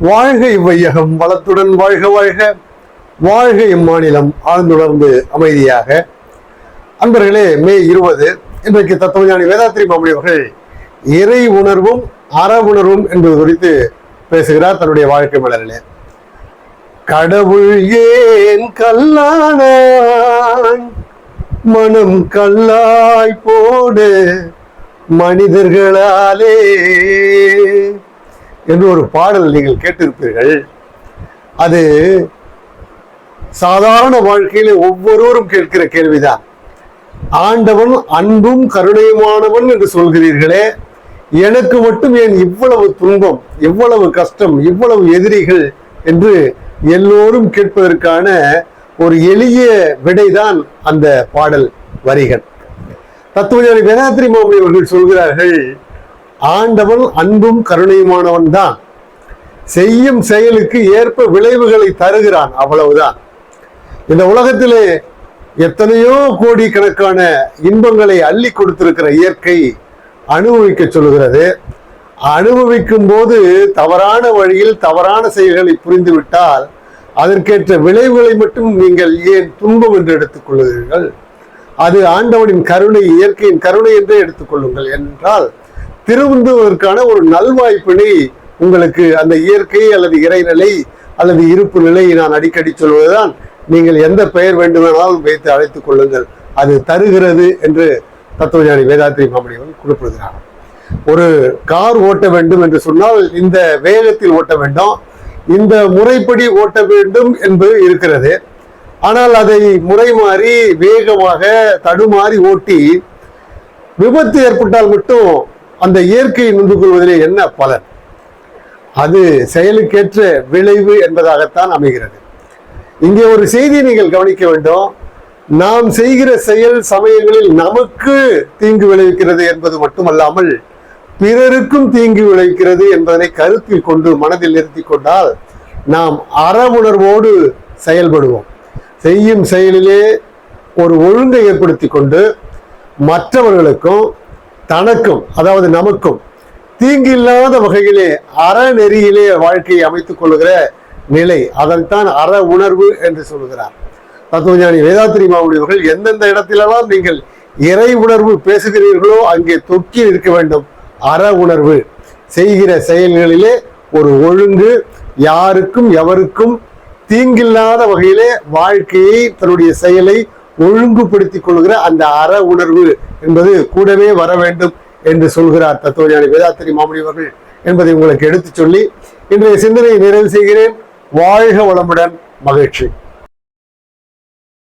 வாழ்க இவ்வையகம் வளத்துடன் வாழ்க வாழ்க. வாழ்க இம்மாநிலம் ஆழ்ந்துணர்ந்து அமைதியாக. அன்பர்களே மே இருபது இன்றைக்கு தத்துவஞானி வேதாத்திரி மாமணி அவர்கள் இறை உணர்வும் அற உணர்வும் என்பது குறித்து பேசுகிறார் தன்னுடைய வாழ்க்கை மலரிலே. கடவுள் ஏன் கல்லான மனம் கல்லாய் போடு மனிதர்களாலே. என்று ஒரு பாடல் நீங்கள் கேட்டிருப்பீர்கள். அது சாதாரண வாழ்க்கையில ஒவ்வொருவரும் கேட்கிற கேள்விதான். ஆண்டவன் அன்பும் கருணையுமானவன் என்று சொல்கிறீர்களே எனக்கு மட்டும் ஏன் இவ்வளவு துன்பம் இவ்வளவு கஷ்டம் இவ்வளவு எதிரிகள் என்று எல்லோரும் கேட்பதற்கான ஒரு எளிய விடைதான் அந்த பாடல் வரிகள். தத்துவஞானி வேதாத்திரி மாமணி அவர்கள் சொல்கிறார்கள் ஆண்டவன் அன்பும் கருணையுமானவன் தான் செய்யும் செயலுக்கு ஏற்ப விளைவுகளை தருகிறான் அவ்வளவுதான். இந்த உலகத்திலே எத்தனையோ கோடிக்கணக்கான இன்பங்களை அள்ளி கொடுத்திருக்கிற இயற்கை அனுபவிக்க சொல்லுகிறது. அனுபவிக்கும் போது தவறான வழியில் தவறான செயல்களை புரிந்துவிட்டால் அதற்கேற்ற விளைவுகளை மட்டும் நீங்கள் ஏன் துன்பம் என்று எடுத்துக்கொள்கிறீர்கள் அது ஆண்டவனின் கருணை இயற்கையின் கருணை என்றே எடுத்துக்கொள்ளுங்கள் என்றால் திரும்புவதற்கான ஒரு நல்வாய்ப்பினை உங்களுக்கு அந்த இயற்கை அல்லது இறைநிலை அல்லது இருப்பு நிலையை நான் அடிக்கடி சொல்வதுதான். நீங்கள் எந்த பெயர் வேண்டுமானாலும் வைத்து அழைத்துக் கொள்ளுங்கள். அது தருகிறது என்று தத்துவஞானி வேதாத்திரி மாமணி குறிப்பிடுகிறார். ஒரு கார் ஓட்ட வேண்டும் என்று சொன்னால் இந்த வேகத்தில் ஓட்ட வேண்டும். இந்த முறைப்படி ஓட்ட வேண்டும் என்பது இருக்கிறது. ஆனால் அதை முறை மாறி வேகமாக தடுமாறி ஓட்டி விபத்து ஏற்பட்டால் மட்டும் அந்த இயற்கையை நின்று கொள்வதிலே என்ன பலன்? அது செயலுக்கேற்ற விளைவு என்பதாகத்தான் அமைகிறது. இங்கே ஒரு செய்தியை நீங்கள் கவனிக்க வேண்டும். நாம் செய்கிற செயல் சமயங்களில் நமக்கு தீங்கு விளைவிக்கிறது என்பது மட்டுமல்லாமல் பிறருக்கும் தீங்கு விளைவிக்கிறது என்பதனை கருத்தில் கொண்டு மனதில் நிறுத்தி கொண்டால் நாம் அறவுணர்வோடு செயல்படுவோம். செய்யும் செயலிலே ஒரு ஒழுங்கை ஏற்படுத்தி கொண்டு மற்றவர்களுக்கும் தனக்கும் அதாவது நமக்கும் தீங்கு இல்லாத வகையிலே அறநெறியிலே வாழ்க்கையை அமைத்துக் கொள்கிற நிலை அதைத்தான் அற உணர்வு என்று சொல்லுகிறார். தத்துவஞானி வேதாத்திரி மாவுடையவர்கள் எந்தெந்த இடத்திலெல்லாம் நீங்கள் இறை உணர்வு பேசுகிறீர்களோ அங்கே தொக்கி இருக்க வேண்டும். அற உணர்வு. செய்கிற செயல்களிலே ஒரு ஒழுங்கு யாருக்கும் எவருக்கும் தீங்கில்லாத வகையிலே வாழ்க்கையை தன்னுடைய செயலை ஒழுங்குபடுத்திக் கொள்கிற அந்த அற உணர்வு என்பது கூடவே வர வேண்டும் என்று சொல்கிறார் தத்துவஞானி வேதாத்திரி மாமணி அவர்கள் என்பதை உங்களுக்கு எடுத்துச் சொல்லி இன்றைய சிந்தனையை நிறைவு செய்கிறேன். வாழ்க வளமுடன் மகிழ்ச்சி.